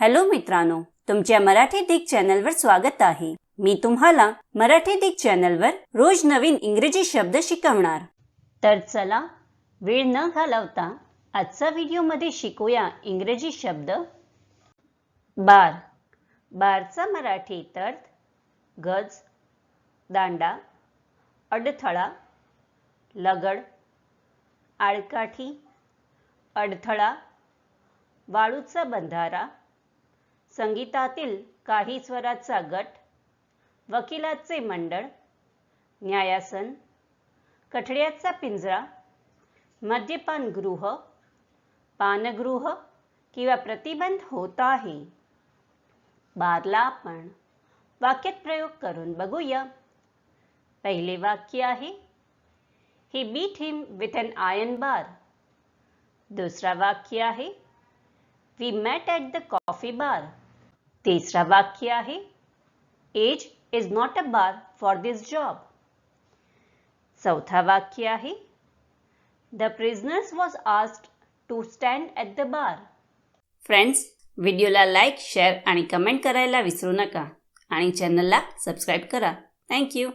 Hello मित्रांनो तुमच्या मराठी दिग चॅनलवर स्वागत आहे. मी तुम्हाला मराठी दिग चॅनलवर रोज नवीन इंग्रजी शब्द शिकवणार. तर चला वेळ न घालवता आजचा व्हिडिओमध्ये शिकूया इंग्रजी शब्द. बार. बारचा मराठी तर्थ गज दांडा अडथळा लगड आळकाठी अडथळा वाळूचा बंधारा संगीतातील काही स्वराचा गट वकिलाचे मंडळ न्यायासन कठड्याचा पिंजरा मद्यपान गृह पानगृह किंवा प्रतिबंध होत आहे. बारला आपण वाक्यात प्रयोग करून बघूया. पहिले वाक्य आहे he beat him with an iron bar दुसरा वाक्य आहे we met at the coffee bar तिसरा वाक्य आहे age is not a bar for this job चौथा वाक्य आहे the prisoners was asked to stand at the bar friends व्हिडिओला लाईक शेअर आणि कमेंट करायला विसरू नका आणि चॅनलला सबस्क्राईब करा. थँक्यू